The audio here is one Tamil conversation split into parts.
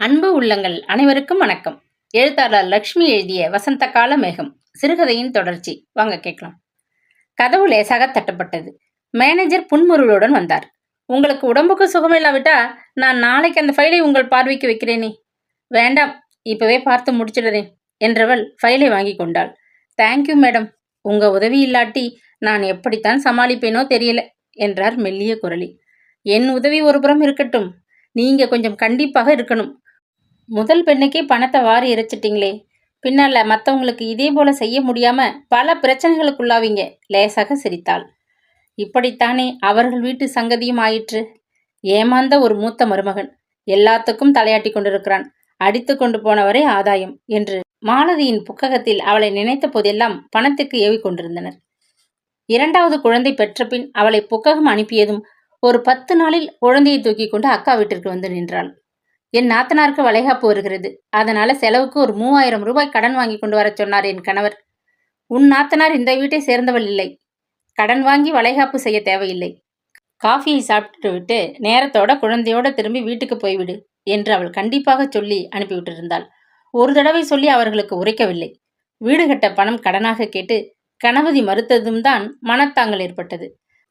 அன்பு உள்ளங்கள் அனைவருக்கும் வணக்கம். எழுத்தாளர் லக்ஷ்மி எழுதிய வசந்த கால மேகம் சிறுகதையின் தொடர்ச்சி. வாங்க கேட்கலாம். கதவு லேசாக தட்டப்பட்டது. மேனேஜர் புன்முருளுடன் வந்தார். உங்களுக்கு உடம்புக்கு சுகமில்லாவிட்டா நான் நாளைக்கு அந்த ஃபைலை உங்கள் பார்வைக்கு வைக்கிறேனே. வேண்டாம் இப்பவே பார்த்து முடிச்சிடுறேன் என்றவள் ஃபைலை வாங்கி கொண்டாள். தேங்க்யூ மேடம் உங்க உதவி இல்லாட்டி நான் எப்படித்தான் சமாளிப்பேனோ தெரியல என்றார் மெல்லிய குரலி. என் உதவி ஒருபுறம் இருக்கட்டும். நீங்க கொஞ்சம் கண்டிப்பாக இருக்கணும். முதல் பெண்ணுக்கே பணத்தை வாரி இறைச்சிட்டிங்களே பின்னால் மற்றவங்களுக்கு இதே போல செய்ய முடியாம பல பிரச்சனைகளுக்குள்ளாவீங்க. லேசாக சிரித்தாள். இப்படித்தானே அவர்கள் வீட்டு சங்கதியும் ஆயிற்று. ஏமாந்த ஒரு மூத்த மருமகன். எல்லாத்துக்கும் தலையாட்டி கொண்டிருக்கிறான். அடித்து கொண்டு போனவரே ஆதாயம் என்று. மாலதியின் புக்ககத்தில் அவளை நினைத்த போதெல்லாம் பணத்துக்கு ஏவி கொண்டிருந்தனர். இரண்டாவது குழந்தை பெற்ற பின் அவளை புக்ககம் அனுப்பியதும் ஒரு பத்து நாளில் குழந்தையை தூக்கி கொண்டு அக்கா வீட்டிற்கு வந்து நின்றாள். என் நாத்தனாருக்கு வளைகாப்பு வருகிறது. அதனால செலவுக்கு ஒரு மூவாயிரம் ரூபாய் கடன் வாங்கி கொண்டு வரச் சொன்னார் என் கணவர். உன் நாத்தனார் இந்த வீட்டை சேர்ந்தவள் இல்லை. கடன் வாங்கி வளைகாப்பு செய்ய தேவையில்லை. காஃபியை சாப்பிட்டு விட்டு நேரத்தோட குழந்தையோட திரும்பி வீட்டுக்கு போய்விடு என்று அவள் கண்டிப்பாக சொல்லி அனுப்பிவிட்டிருந்தாள். ஒரு தடவை சொல்லி அவர்களுக்கு உரைக்கவில்லை. வீடு கட்ட பணம் கடனாக கேட்டு கணபதி மறுத்ததும் தான் மனத்தாங்கல் ஏற்பட்டது.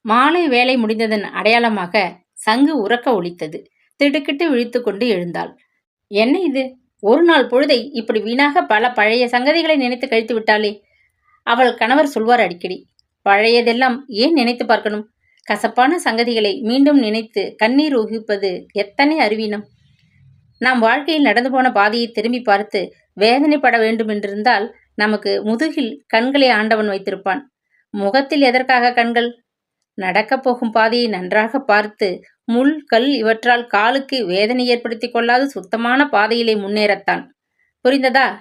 மாலை வேலை முடிந்ததன் அடையாளமாக சங்கு உறக்க ஒழித்தது திடுக்கிட்டு விழித்து கொண்டு எழுந்தாள். என்ன இது? ஒரு நாள் பொழுதை இப்படி வீணாக பல பழைய சங்கதிகளை நினைத்து கழித்து விட்டாளே? அவள் கணவர் சொல்வார் அடிக்கடி. பழையதெல்லாம் ஏன் நினைத்து பார்க்கணும்? கசப்பான சங்கதிகளை மீண்டும் நினைத்து கண்ணீர் ஊகிப்பது எத்தனை அறிவீனம் நாம் வாழ்க்கையில் நடந்து போன பாதையை திரும்பி பார்த்து வேதனைப்பட வேண்டும் என்றிருந்தால் நமக்கு முதுகில் கண்களை ஆண்டவன் வைத்திருப்பான். முகத்தில் எதற்காக கண்கள்? நடக்கப் போகும் பாதையை நன்றாக பார்த்து முள் கல் இவற்றால் காலுக்கு வேதனை ஏற்படுத்திக் கொள்ளாது சுத்தமான பாதையிலே முன்னேறத்தான். புரிந்ததா?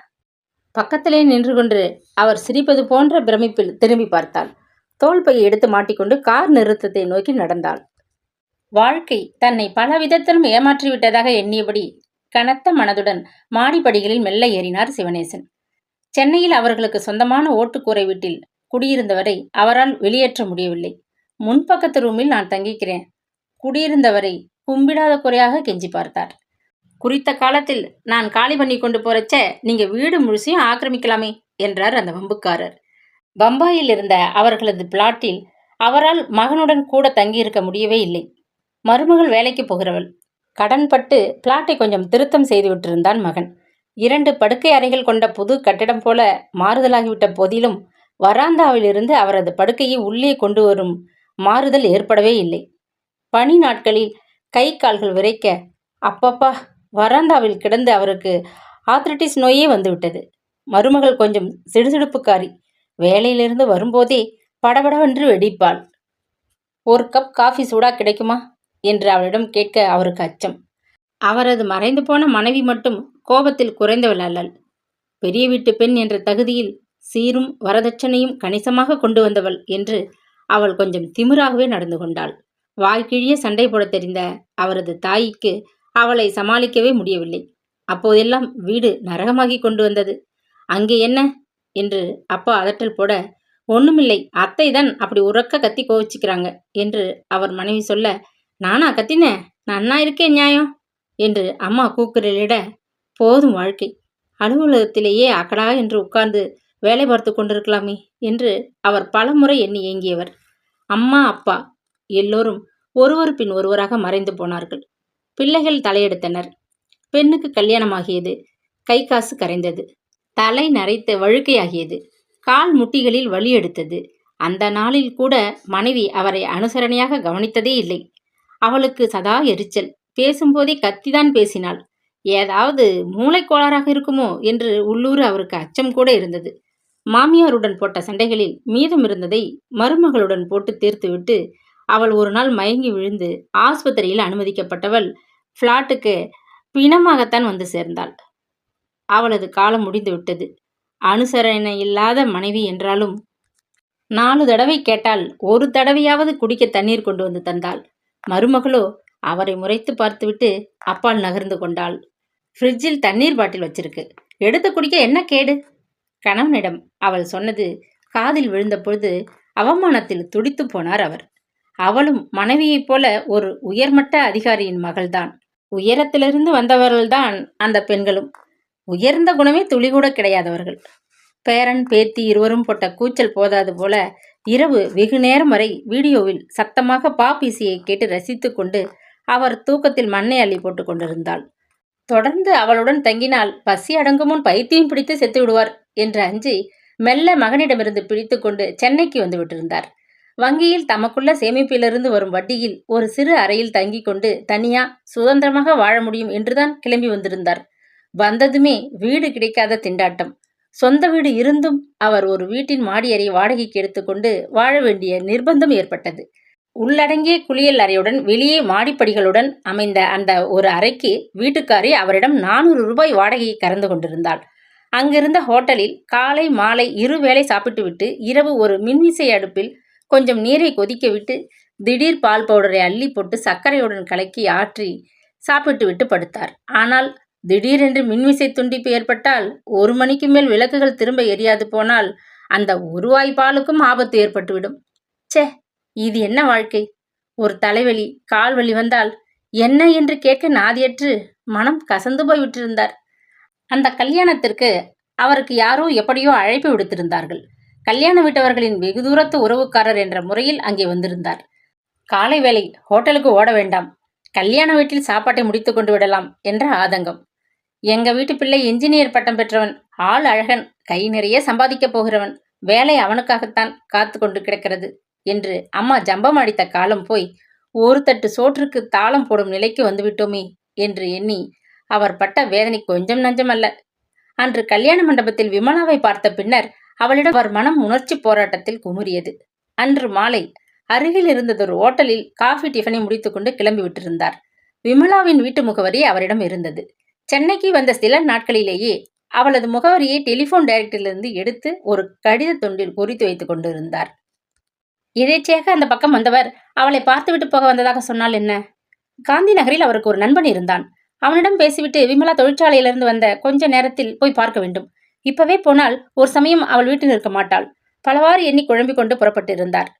பக்கத்திலே நின்று கொண்டு அவர் சிரிப்பது போன்ற பிரமிப்பில் திரும்பி பார்த்தாள். தோல்பையை எடுத்து மாட்டிக்கொண்டு கார் நிறுத்தத்தை நோக்கி நடந்தாள். வாழ்க்கை தன்னை பல விதத்திலும் ஏமாற்றிவிட்டதாக எண்ணியபடி கனத்த மனதுடன் மாடிப்படிகளில் மெல்ல ஏறினார் சிவனேசன். சென்னையில் அவர்களுக்கு சொந்தமான ஓட்டுக்கூரை வீட்டில் குடியிருந்தவரை அவரால் வெளியேற்ற முடியவில்லை. முன்பக்கத்து ரூமில் நான் தங்கிக்கிறேன். குடியிருந்தவரை கும்பிடாத குறையாக கெஞ்சி பார்த்தார். குறித்த காலத்தில் நான் காலி பண்ணி கொண்டு போறச்ச நீங்க வீடு முழுசையும் ஆக்கிரமிக்கலாமே என்றார் அந்த வம்புக்காரர். பம்பாயில் இருந்த அவர்களது பிளாட்டில் அவரால் மகனுடன் கூட தங்கியிருக்க முடியவே இல்லை. மருமகள் வேலைக்கு போகிறவள். கடன்பட்டு பிளாட்டை கொஞ்சம் திருத்தம் செய்து விட்டிருந்தான் மகன். இரண்டு படுக்கை அறைகள் கொண்ட புது கட்டிடம் போல மாறுதலாகிவிட்ட போதிலும் வராந்தாவிலிருந்து அவரது படுக்கையை உள்ளே கொண்டு வரும் மாறுதல் ஏற்படவே இல்லை. பனி நாட்களில் கை கால்கள் விரைக்க அப்பப்பா வராந்தாவில் கிடந்து அவருக்கு ஆத்ரட்டிஸ் நோயே வந்துவிட்டது. மருமகள் கொஞ்சம் சிடுசிடுப்புக்காரி. வேலையிலிருந்து வரும்போதே படபடவென்று வெடிப்பாள். ஒரு கப் காஃபி சூடா கிடைக்குமா? என்று அவளிடம் கேட்க அவருக்கு அச்சம். அவரது மறைந்து போன மனைவி மட்டும் கோபத்தில் குறைந்தவள் அல்லல் பெரிய வீட்டு பெண் என்ற தகுதியில் சீரும் வரதட்சணையும் கணிசமாக கொண்டு வந்தவள் என்று அவள் கொஞ்சம் திமிராகவே நடந்து கொண்டாள். வாய்க்கிழிய சண்டை போட தெரிந்த அவரது தாய்க்கு அவளை சமாளிக்கவே முடியவில்லை. அப்போதெல்லாம் வீடு நரகமாகி கொண்டு வந்தது. அங்கே என்ன? என்று அப்பா அதட்டல் போட ஒண்ணுமில்லை அத்தை தான் அப்படி உறக்க கத்தி கோவிச்சுக்கிறாங்க என்று அவர் மனைவி சொல்ல நானா கத்தினேன் நன்னா இருக்கேன் நியாயம் என்று அம்மா கூக்குரலிட போதும் வாழ்க்கை. அலுவலகத்திலேயே அக்கடா என்று உட்கார்ந்து வேலை பார்த்து கொண்டிருக்கலாமே என்று அவர் பலமுறை எண்ணி ஏங்கியவர். அம்மா அப்பா எல்லோரும் ஒருவர் பின் ஒருவராக மறைந்து போனார்கள். பிள்ளைகள் தலையெடுத்தனர். பெண்ணுக்கு கல்யாணமாகியது. கை காசு கரைந்தது. தலை நரைத்த வழுக்கையாகியது. கால் முட்டிகளில் வலி எடுத்தது. அந்த நாளில் கூட மனைவி அவரை அனுசரணையாக கவனித்ததே இல்லை. அவளுக்கு சதா எரிச்சல். பேசும்போதே கத்திதான் பேசினாள். ஏதாவது மூளைக்கோளாறாக இருக்குமோ என்று உள்ளூர் அவருக்கு அச்சம் கூட இருந்தது. மாமியாருடன் போட்ட சண்டைகளில் மீதம் இருந்ததை மருமகளுடன் போட்டு தீர்த்துவிட்டு அவள் ஒரு நாள் மயங்கி விழுந்து ஆஸ்பத்திரியில் அனுமதிக்கப்பட்டவள் ஃப்ளாட்டுக்கு பிணமாகத்தான் வந்து சேர்ந்தாள். அவளது காலம் முடிந்து விட்டது. அனுசரணை இல்லாத மனைவி என்றாலும் நாலு தடவை கேட்டால் ஒரு தடவையாவது குடிக்க தண்ணீர் கொண்டு வந்து தந்தாள். மருமகளோ அவரை முறைத்து பார்த்துவிட்டு அப்பால் நகர்ந்து கொண்டாள். ஃப்ரிட்ஜில் தண்ணீர் பாட்டில் வச்சிருக்கு. எடுத்து குடிக்க என்ன கேடு? கணவனிடம் அவள் சொன்னது காதில் விழுந்த பொழுது அவமானத்தில் துடித்து போனார் அவர். அவளும் மனைவியைப் போல ஒரு உயர்மட்ட அதிகாரியின் மகள்தான். உயரத்திலிருந்து வந்தவர்கள்தான் அந்த பெண்களும். உயர்ந்த குணமே துளி கூட கிடையாதவர்கள் பேரன் பேத்தி இருவரும் போட்ட கூச்சல் போதாது போல இரவு வெகு நேரம் வரை வீடியோவில் சத்தமாக பாப் கேட்டு ரசித்து கொண்டு அவர் தூக்கத்தில் மண்ணை அள்ளி போட்டுக் கொண்டிருந்தாள். தொடர்ந்து அவளுடன் தங்கினால் பசி அடங்கும் முன் பைத்தியம் பிடித்து செத்து விடுவார் என்று அஞ்சி மெல்ல மகனிடமிருந்து பிடித்து கொண்டு சென்னைக்கு வந்து விட்டிருந்தார். வங்கியில் தமக்குள்ள சேமிப்பிலிருந்து வரும் வட்டியில் ஒரு சிறு அறையில் தங்கிக் கொண்டு தனியா சுதந்திரமாக வாழ முடியும் என்றுதான் கிளம்பி வந்திருந்தார். வந்ததுமே வீடு கிடைக்காத திண்டாட்டம். சொந்த வீடு இருந்தும் அவர் ஒரு வீட்டின் மாடி அறை வாடகைக்கு எடுத்துக்கொண்டு வாழ வேண்டிய நிர்பந்தம் ஏற்பட்டது. உள்ளடங்கிய குளியல் அறையுடன் வெளியே மாடிப்படிகளுடன் அமைந்த அந்த ஒரு அறைக்கு வீட்டுக்காரி அவரிடம் நானூறு ரூபாய் வாடகையை கறந்து கொண்டிருந்தாள். அங்கிருந்த ஹோட்டலில் காலை மாலை இரு வேளை சாப்பிட்டுவிட்டு இரவு ஒரு மின்விசை அடுப்பில் கொஞ்சம் நீரை கொதிக்க விட்டு திடீர் பால் பவுடரை அள்ளி போட்டு சர்க்கரையுடன் கலக்கி ஆற்றி சாப்பிட்டு விட்டு படுத்தார். ஆனால் திடீரென்று மின்விசை துண்டிப்பு ஏற்பட்டால் ஒரு மணிக்கு மேல் விளக்குகள் திரும்ப எரியாது போனால் அந்த ஒருவாய் பாலுக்கும் ஆபத்து ஏற்பட்டுவிடும். ச்சே! இது என்ன வாழ்க்கை? ஒரு தலைவலி கால் வலி வந்தால் என்ன என்று கேட்க நாதியற்று மனம் கசந்து போய் விட்டிருந்தார் அந்த கல்யாணத்திற்கு அவருக்கு யாரோ எப்படியோ அழைப்பு விடுத்திருந்தார்கள். கல்யாண வீட்டவர்களின் வெகு தூரத்து உறவுக்காரர் என்ற முறையில் அங்கே வந்திருந்தார். காலை வேளை ஹோட்டலுக்கு ஓட வேண்டாம். கல்யாண வீட்டில் சாப்பாட்டை முடித்து கொண்டு விடலாம் என்ற ஆதங்கம். எங்க வீட்டு பிள்ளை இன்ஜினியர் பட்டம் பெற்றவன் ஆள் அழகன் கை நிறைய சம்பாதிக்கப் போகிறவன் வேலை அவனுக்காகத்தான் காத்து கொண்டு கிடக்கிறது. என்று அம்மா ஜம்பம் அடித்த காலம் போய் ஒரு தட்டு சோற்றுக்கு தாளம் போடும் நிலைக்கு வந்துவிட்டோமே என்று எண்ணி அவர் பட்ட வேதனை கொஞ்சம் நஞ்சமல்ல. அன்று கல்யாண மண்டபத்தில் விமலாவை பார்த்த பின்னர் அவளிடம் அவர் மனம் உணர்ச்சி போராட்டத்தில் குமுறியது. அன்று மாலை அருகில் இருந்ததொரு ஓட்டலில் காஃபி டிஃபனை முடித்துக்கொண்டு கிளம்பி விட்டிருந்தார். விமலாவின் வீட்டு முகவரி அவரிடம் இருந்தது. சென்னைக்கு வந்த சில நாட்களிலேயே அவளது முகவரியை டெலிபோன் டைரக்டரிலிருந்து எடுத்து ஒரு கடித தொண்டில் குறித்து வைத்துக் கொண்டிருந்தார். எதேச்சையாக அந்த பக்கம் வந்தவர் அவளை பார்த்துவிட்டு போக வந்ததாக சொன்னால் என்ன? காந்தி நகரில் அவருக்கு ஒரு நண்பன் இருந்தான். அவனிடம் பேசிவிட்டு விமலா தொழிற்சாலையிலிருந்து வந்த கொஞ்ச நேரத்தில் போய் பார்க்க வேண்டும். இப்பவே போனால் ஒரு சமயம் அவள் வீட்டில் இருக்க மாட்டாள். பலவாறு எண்ணி குழம்பிக் கொண்டு புறப்பட்டிருந்தார்.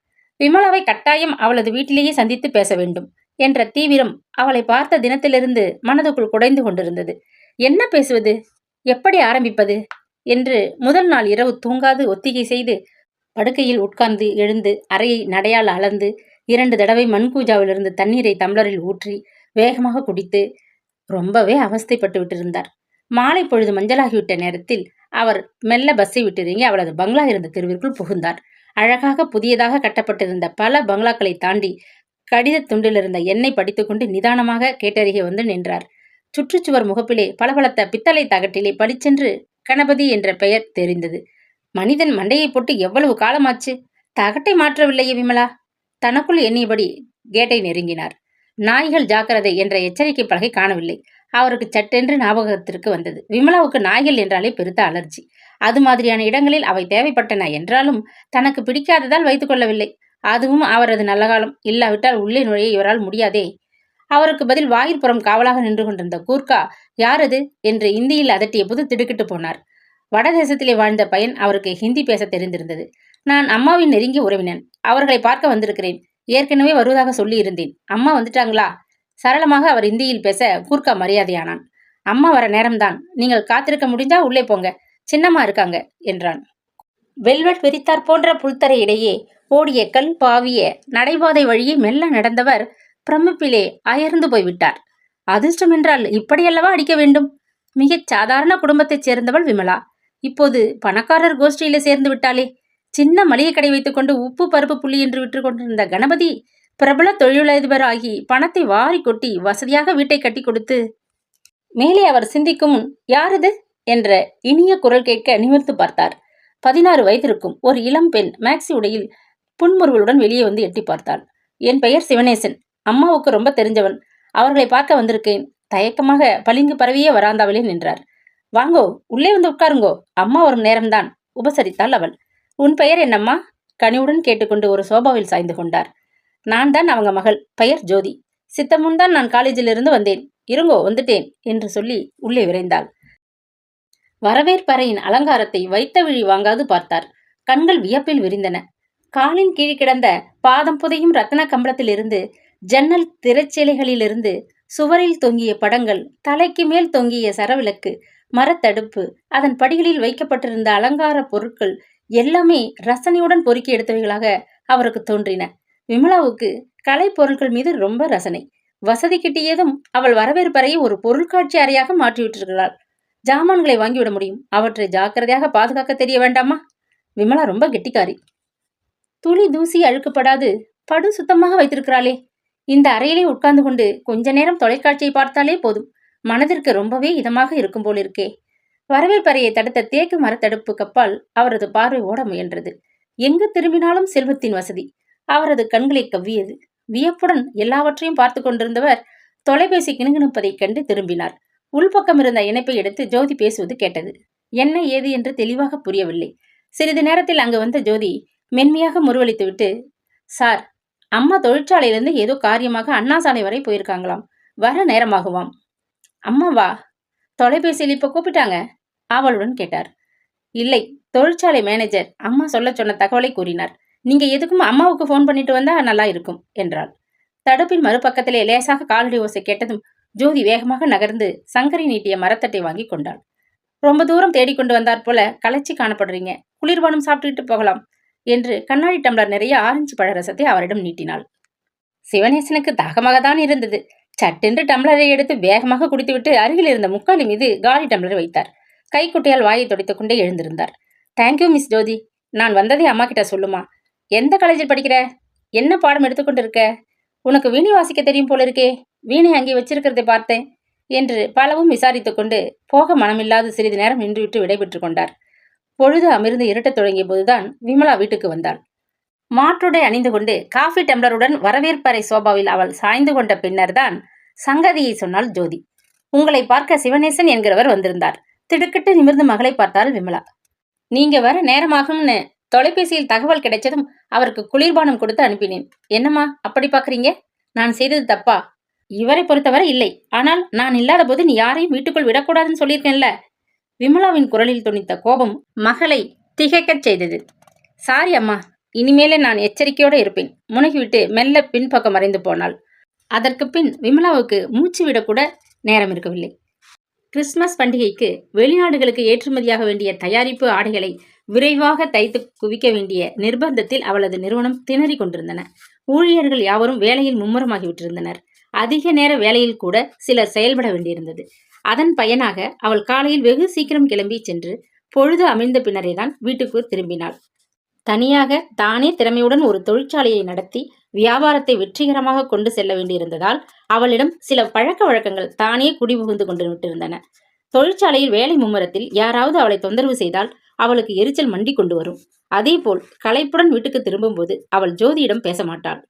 விமலாவை கட்டாயம் அவளது வீட்டிலேயே சந்தித்து பேச வேண்டும் என்ற தீவிரம் அவளை பார்த்த தினத்திலிருந்து மனதுக்குள் குடைந்து கொண்டிருந்தது. என்ன பேசுவது? எப்படி ஆரம்பிப்பது? என்று முதல் நாள் இரவு தூங்காது ஒத்திகை செய்து படுக்கையில் உட்கார்ந்து எழுந்து அறையை நடையால் அளந்து இரண்டு தடவை மண்கூஜாவிலிருந்து தண்ணீரை தம்ளரில் ஊற்றி வேகமாக குடித்து ரொம்பவே அவஸ்தைப்பட்டு விட்டிருந்தார். மாலை பொழுது மஞ்சளாகிவிட்ட நேரத்தில் அவர் மெல்ல பஸ்ஸை விட்டிறங்கி அவளது பங்களா இருந்த தெருவிற்குள் புகுந்தார். அழகாக புதியதாக கட்டப்பட்டிருந்த பல பங்களாக்களை தாண்டி கடித துண்டிலிருந்த எண்ணெய் படித்துக்கொண்டு நிதானமாக கேட்டருகே வந்து நின்றார். சுற்றுச்சுவர் முகப்பிலே பளபளத்த பித்தளை தகட்டிலே பளிச்சென்று கணபதி என்ற பெயர் தெரிந்தது. மனிதன் மண்டையை போட்டு எவ்வளவு காலமாச்சு? தகட்டை மாற்றவில்லையே விமலா. தனக்குள் எண்ணியபடி கேட்டை நெருங்கினார். நாய்கள் ஜாக்கிரதை என்ற எச்சரிக்கை பலகை காணவில்லை. அவருக்கு சட்டென்று ஞாபகத்திற்கு வந்தது. விமலாவுக்கு நாய்கள் என்றாலே பெருத்த அலர்ஜி அது மாதிரியான இடங்களில் அவை தேவைப்பட்டன என்றாலும் தனக்கு பிடிக்காததால் வைத்துக் கொள்ளவில்லை. அதுவும் அவரது நல்ல காலம். இல்லாவிட்டால் உள்ளே நுழைய இவரால் முடியாதே. அவருக்கு பதில் வாயிற்புறம் காவலாக நின்று கொண்டிருந்த கூர்க்கா யாரது என்று இந்தியில் அதட்டிய போது திடுக்கிட்டு போனார். வடதேசத்திலே வாழ்ந்த பையன் அவருக்கு ஹிந்தி பேச தெரிந்திருந்தது. நான் அம்மாவின் நெருங்கிய உறவினன். அவர்களை பார்க்க வந்திருக்கிறேன். ஏற்கனவே வருவதாக சொல்லி இருந்தேன் அம்மா வந்துட்டாங்களா? சரளமாக அவர் இந்தியில் பேச கூர்க்கா மரியாதையானான். அம்மா வர நேரம்தான். நீங்கள் காத்திருக்க முடிஞ்சா உள்ளே போங்க. சின்னம்மா இருக்காங்க என்றான். வெல்வெட் விரித்தார் போன்ற புல்தரை இடையே ஓடிய கல் பாவிய நடைபாதை வழியே மெல்ல நடந்தவர் பிரமிப்பிலே அயர்ந்து போய்விட்டார். அதிர்ஷ்டம் என்றால் இப்படியல்லவா அடிக்க வேண்டும்? மிகச் சாதாரண குடும்பத்தைச் சேர்ந்தவள் விமலா. இப்போது பணக்காரர் கோஷ்டியில சேர்ந்து விட்டாளே. சின்ன மளிகை கடை வைத்துக்கொண்டு உப்பு பருப்பு புள்ளி என்று விற்று கொண்டிருந்த கணபதி பிரபல தொழிலதிபர் ஆகி பணத்தை வாரி கொட்டி வசதியாக வீட்டை கட்டி கொடுத்து மேலே அவர் சிந்திக்கும் முன் யாரது என்ற இனிய குரல் கேட்க நிமிர்ந்து பார்த்தார். பதினாறு வயதிற்கும் ஒரு இளம் பெண் மேக்சி உடையில் புன்முறுவலுடன் வெளியே வந்து எட்டி பார்த்தாள். என் பெயர் சிவனேசன். அம்மாவுக்கு ரொம்ப தெரிஞ்சவன். அவர்களை பார்க்க வந்திருக்கேன். தயக்கமாக பளிங்கு பரவியே வராந்தாவிலே நின்றார். வாங்கோ உள்ளே வந்து உட்காருங்கோ. அம்மா வரும் நேரம்தான். உபசரித்தாள் அவள். உன் பெயர் என்னம்மா? கனிவுடன் கேட்டுக்கொண்டு ஒரு சோபாவில் சாய்ந்து கொண்டார். நான் தான் அவங்க மகள். பெயர் ஜோதி. சித்தமுன் தான் நான் காலேஜிலிருந்து வந்தேன். இருங்கோ வந்துட்டேன் என்று சொல்லி உள்ளே விரைந்தாள். வரவேற்பறையின் அலங்காரத்தை வைத்த விழி வாங்காது பார்த்தார். கண்கள் வியப்பில் விரிந்தன. காலின் கீழ் கிடந்த பாதம் புதையும் ரத்தன கம்பளத்திலிருந்து ஜன்னல் திரைச்சேலைகளிலிருந்து சுவரில் தொங்கிய படங்கள் தலைக்கு மேல் தொங்கிய சரவிளக்கு மரத்தடுப்பு. அதன் படிகளில் வைக்கப்பட்டிருந்த அலங்கார பொருட்கள் எல்லாமே ரசனையுடன் பொறுக்கி எடுத்தவைகளாக அவருக்கு தோன்றின. விமலாவுக்கு கலை பொருட்கள் மீது ரொம்ப ரசனை. வசதி கிட்டியதும் அவள் வரவேற்பறையை ஒரு பொருட்காட்சி அறையாக மாற்றிவிட்டிருக்கிறாள். ஜாமான்களை வாங்கிவிட முடியும். அவற்றை ஜாக்கிரதையாக பாதுகாக்க தெரிய வேண்டாமா? விமலா ரொம்ப கெட்டிக்காரி. துளி தூசி அழுக்கப்படாது. படு சுத்தமாக வைத்திருக்கிறாளே. இந்த அறையிலே உட்கார்ந்து கொண்டு கொஞ்ச நேரம் தொலைக்காட்சியை பார்த்தாலே போதும். மனதிற்கு ரொம்பவே இதமாக இருக்கும் போல் இருக்கே. வரவேற்பறையை தடுத்த தேக்கு மரத்தடுப்பு கப்பால் அவரது பார்வை ஓட முயன்றது. எங்கு திரும்பினாலும் செல்வத்தின் வசதி. அவரது கண்களை கவ்வியது. வியப்புடன் எல்லாவற்றையும் பார்த்து கொண்டிருந்தவர் தொலைபேசி கிணுகிணுப்பதைக் கண்டு திரும்பினார். உள்பக்கம் இருந்த இணைப்பை எடுத்து ஜோதி பேசுவது கேட்டது. என்ன ஏது என்று தெளிவாக புரியவில்லை. சிறிது நேரத்தில் அங்கு வந்த ஜோதி மென்மையாக முருவளித்துவிட்டு சார் அம்மா தொழிற்சாலையிலிருந்து ஏதோ காரியமாக அண்ணா சாலை வரை போயிருக்காங்களாம். வர நேரமாகுவாம் அம்மாவா? தொலைபேசியில் இப்போ கூப்பிட்டாங்க. ஆவலுடன் கேட்டார். இல்லை தொழிற்சாலை மேனேஜர் அம்மா சொல்ல சொன்ன தகவலை கூறினார். நீங்க எதுக்கும் அம்மாவுக்கு ஃபோன் பண்ணிட்டு வந்தா நல்லா இருக்கும் என்றாள். தடுப்பின் மறுபக்கத்திலே லேசாக காலடி ஓசை கேட்டதும் ஜோதி வேகமாக நகர்ந்து சங்கரை நீட்டிய மரத்தட்டை வாங்கி கொண்டாள். ரொம்ப தூரம் தேடிக்கொண்டு வந்தாற் போல களைச்சி காணப்படுறீங்க. குளிர்பானம் சாப்பிட்டுட்டு போகலாம் என்று கண்ணாடி டம்ளர் நிறைய ஆரஞ்சு பழ ரசத்தை அவரிடம் நீட்டினாள். சிவனேசனுக்கு தாகமாக தான் இருந்தது. சட்டென்று டம்ளரை எடுத்து வேகமாக குடித்துவிட்டு அருகில் இருந்த முக்காலி மீது காலி டம்ளர் வைத்தார். கைக்குட்டையால் வாயை துடைத்துக் கொண்டே எழுந்திருந்தார். Thank you miss Jothi. நான் வந்ததை அம்மா கிட்ட சொல்லுமா? எந்த காலேஜில் படிக்கிற? என்ன பாடம் எடுத்துக்கொண்டு இருக்க உனக்கு வீணை வாசிக்க தெரியும் போல இருக்கே. வீணை அங்கே வச்சிருக்கிறதை பார்த்தேன் என்று பலவும் விசாரித்துக் கொண்டு போக மனமில்லாது சிறிது நேரம் நின்றுவிட்டு விடைபெற்றுக் கொண்டார். பொழுது அமிர்ந்து இருட்டத் தொடங்கிய போதுதான் விமலா வீட்டுக்கு வந்தாள் மாற்றுடை அணிந்து கொண்டு காஃபி டம்ளருடன் வரவேற்பறை சோபாவில் அவள் சாய்ந்து கொண்ட பின்னர்தான் சங்கதியை சொன்னாள் ஜோதி. உங்களை பார்க்க சிவநேசன் என்கிறவர் வந்திருந்தார். திடுக்கிட்டு நிமிர்ந்து மகளை பார்த்தாள் விமலா. நீங்க வர நேரமாகும்னு தொலைபேசியில் தகவல் கிடைச்சதும் அவருக்கு குளிர்பானம் கொடுத்து அனுப்பினேன். என்னம்மா அப்படி பாக்குறீங்க நான் செய்தது தப்பா? இவரை பொறுத்தவரை இல்லை. ஆனால் நான் இல்லாத போது நீ யாரையும் வீட்டுக்குள் விடக்கூடாதுன்னு சொல்லியிருக்கேன்ல? விமலாவின் குரலில் துணித்த கோபம் மகளை திகைக்கச் செய்தது. சாரி அம்மா இனிமேலே நான் எச்சரிக்கையோடு இருப்பேன். முனகிவிட்டு மெல்ல பின்பக்கம் மறைந்து போனாள். அதற்கு பின் விமலாவுக்கு மூச்சு விடக்கூட நேரம் இருக்கவில்லை. கிறிஸ்துமஸ் பண்டிகைக்கு வெளிநாடுகளுக்கு ஏற்றுமதியாக வேண்டிய தயாரிப்பு ஆடைகளை விரைவாக தைத்து குவிக்க வேண்டிய நிர்பந்தத்தில் அவளது நிறுவனம் திணறிக் கொண்டிருந்தன. ஊழியர்கள் யாவரும் வேலையில் மும்முரமாகிவிட்டிருந்தனர் அதிக நேர வேலையில் கூட சிலர் செயல்பட வேண்டியிருந்தது. அதன் பயனாக அவள் காலையில் வெகு சீக்கிரம் கிளம்பி சென்று பொழுது அமைழ்ந்த பின்னரே தான் வீட்டுக்கு திரும்பினாள். தனியாக தானே திறமையுடன் ஒரு தொழிற்சாலையை நடத்தி வியாபாரத்தை வெற்றிகரமாக கொண்டு செல்ல வேண்டியிருந்ததால் அவளிடம் சில பழக்க வழக்கங்கள் தானே குடிபுகுந்து கொண்டு விட்டிருந்தன. தொழிற்சாலையில் வேலை மும்முரத்தில் யாராவது அவளை தொந்தரவு செய்தால் அவளுக்கு எரிச்சல் மண்டி கொண்டு வரும். அதேபோல் களைப்புடன் வீட்டுக்கு திரும்பும்போது அவள் ஜோதியிடம் பேச மாட்டாள்.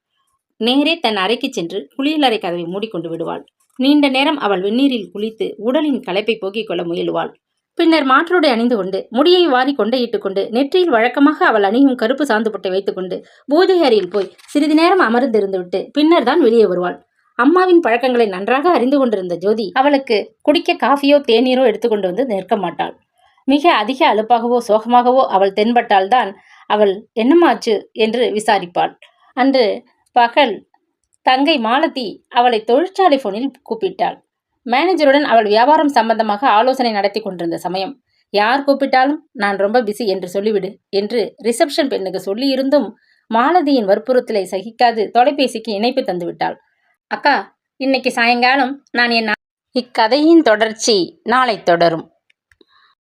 நேரே தன் அறைக்கு சென்று குளியலறை கதவை மூடிக்கொண்டு விடுவாள். நீண்ட நேரம் அவள் வெந்நீரில் குளித்து உடலின் களைப்பை போக்கிக் கொள்ள முயலுவாள். பின்னர் மாற்றோடு அணிந்து கொண்டு முடியை வாரி கொண்டையிட்டுக் கொண்டு நெற்றியில் வழக்கமாக அவள் அணியும் கருப்பு சாந்து பொட்டை வைத்துக்கொண்டு பூஜை அறையில் போய் சிறிது நேரம் அமர்ந்திருந்துவிட்டு பின்னர் தான் வெளியே வருவாள். அம்மாவின் பழக்கங்களை நன்றாக அறிந்து கொண்டிருந்த ஜோதி அவளுக்கு குடிக்க காஃபியோ தேநீரோ எடுத்துக்கொண்டு வந்து நிற்க மாட்டாள். மிக அதிக அலுப்பாகவோ சோகமாகவோ அவள் தென்பட்டால்தான் அவள் என்னமாச்சு என்று விசாரிப்பாள். அன்று பகல் தங்கை மாலதி அவளை தொழிற்சாலை போனில் கூப்பிட்டாள். மேனேஜருடன் அவள் வியாபாரம் சம்பந்தமாக ஆலோசனை நடத்தி கொண்டிருந்த சமயம். யார் கூப்பிட்டாலும் நான் ரொம்ப பிஸி என்று சொல்லிவிடு என்று ரிசப்ஷன் பெண்ணுக்கு சொல்லியிருந்தும் மாலதியின் வற்புறுத்தலை சகிக்காது தொலைபேசிக்கு இணைப்பு தந்துவிட்டாள். அக்கா இன்னைக்கு சாயங்காலம் நான் என் இக்கதையின் தொடர்ச்சி நாளை தொடரும்.